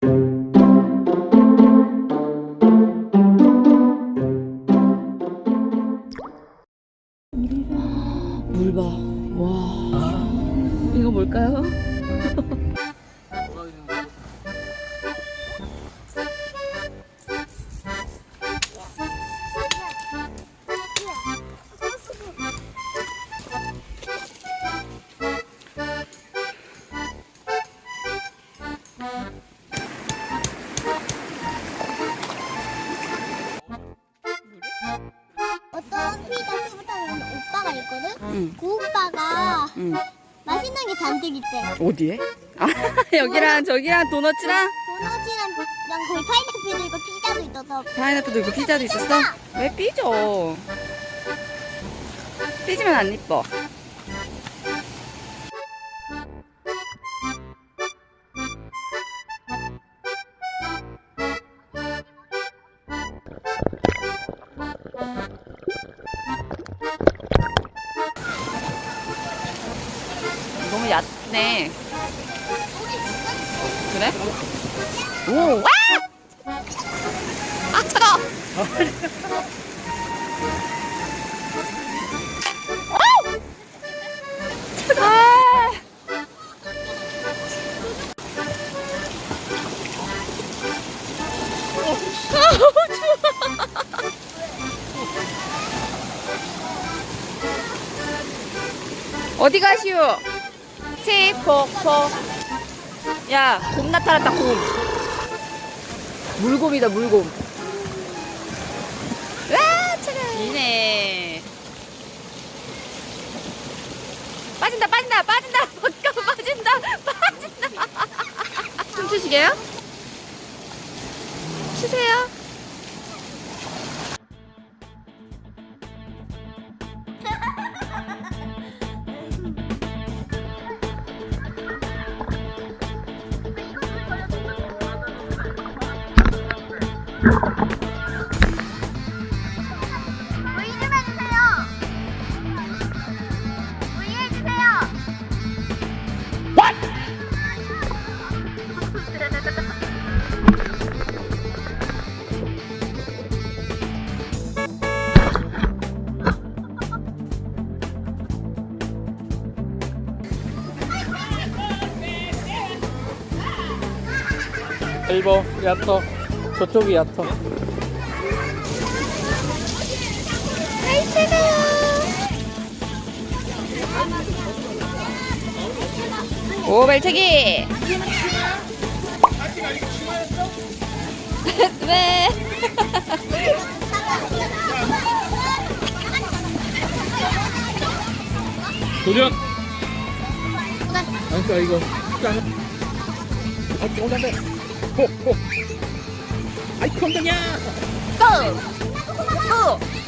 물 게 잔뜩 있대. 어디에? 아, 여기랑 저기랑 도넛이랑 도넛이랑 거기 파인애플도 있고 피자도 있어서 파인애플도 있고 피자도 있었어? 왜 삐져? 삐지면 안 이뻐. 얕네. 그래? 오, 와! 아, 차가워! 차가워! 아우, 추워. 어디 가시오? 티폭폭 야, 곰 나타났다, 곰. 물곰이다, 물곰. 와, 차가워. 이네. 빠진다, 빠진다, 빠진다. 잠깐 빠진다, 빠진다. 춤추시게요? 추세요. 일보 얕어 저쪽이 얕어 오, 발차기. 왜? 도전! 아니까 이거. 짠 아, 호호 아이 건강이야 고! 고!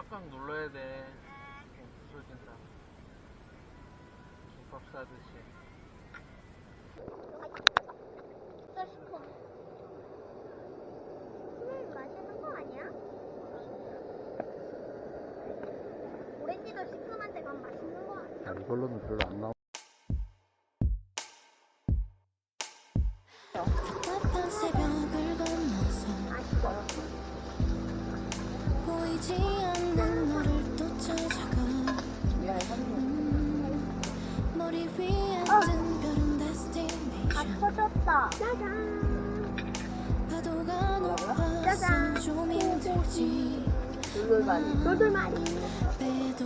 꽉꽉 눌러야 돼좀 부서진다 김밥 싸듯이. 술 마시는 거 아니야? 오렌지도 시큼한데 그건 맛있는 거 아니야? 아, 이걸로는 별로 안 나와 다 destination 터졌다. 짜잔. 짜잔. 돌돌마리. 돌돌마리. 새벽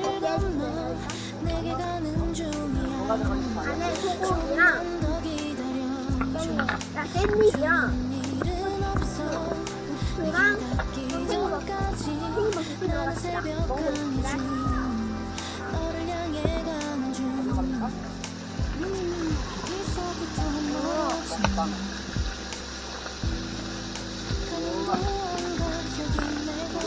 바다를 건너 내게 가는 중이야. 안에 소고기랑 없어. 부추랑 전까지 나는 새벽까지. 중 너를 향해 가는 중. 어디서부터 멀어진 가는 동안과 여기 내걸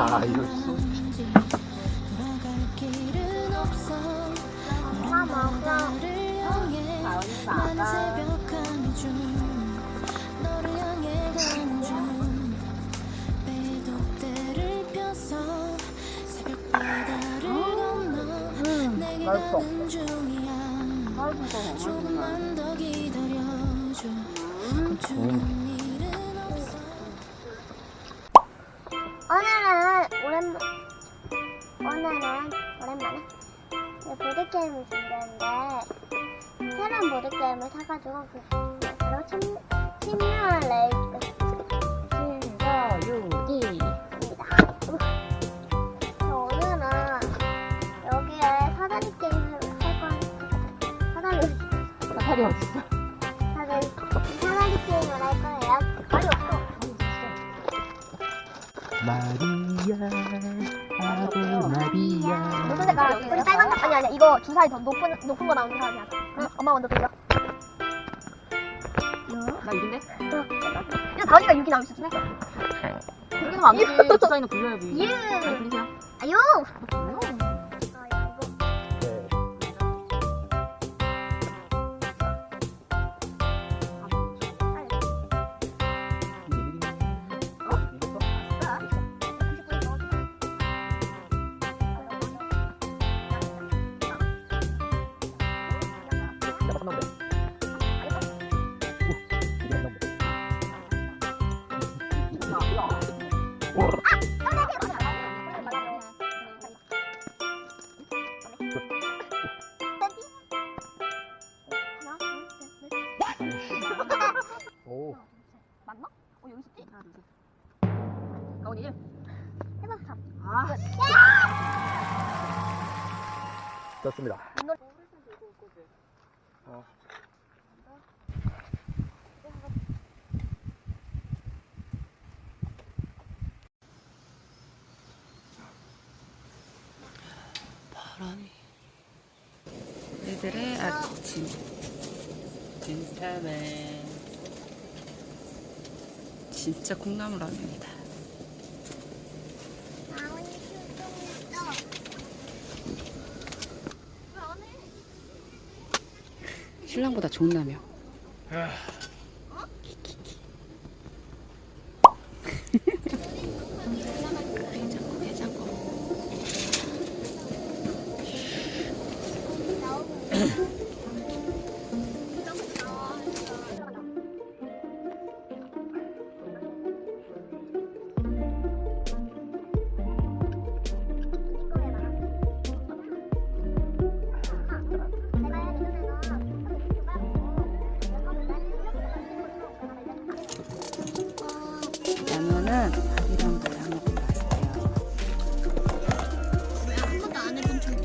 야, 이거 나는 새벽 항해 중 너를 향해 가는 중 배도 때를 펴서 새벽 바다를 건너 내게 가는 중이야 조금만 더 기다려줘 멈추 새로운 보드 게임을 사가지고 그 바로 침 침략 레이크 신서유기입니다. 저 오늘은 여기에 사다리 게임을 할 건. 사다리? 사다리 마리아 아베 마리아 무슨 색깔? 우리 빨간 색 아니 아니 이거 주사위 더 높은 높은 거 나오는 사람이야. 그럼 엄마 먼저 돌려. 나 6인데? 야 다은이가 여기 나올 수 있네. 여기는 안 되지. 주사위는 굴려야지. 예. 잘 굴리세요. 아유. 아. 좋습니다. 바람이 애들의 아침 진짜 진짜 콩나물 라면이다 신랑보다 라 안 해본 줄.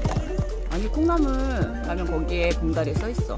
아니 콩나물 라면 거기에 봉다리에 써 있어.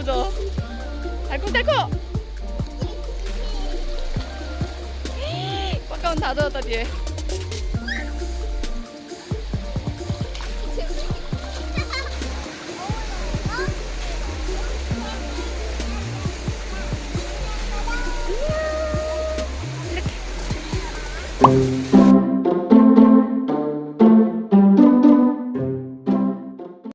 보죠. 달콤달콤. 꽉가운 다 들었다 뒤에. 음.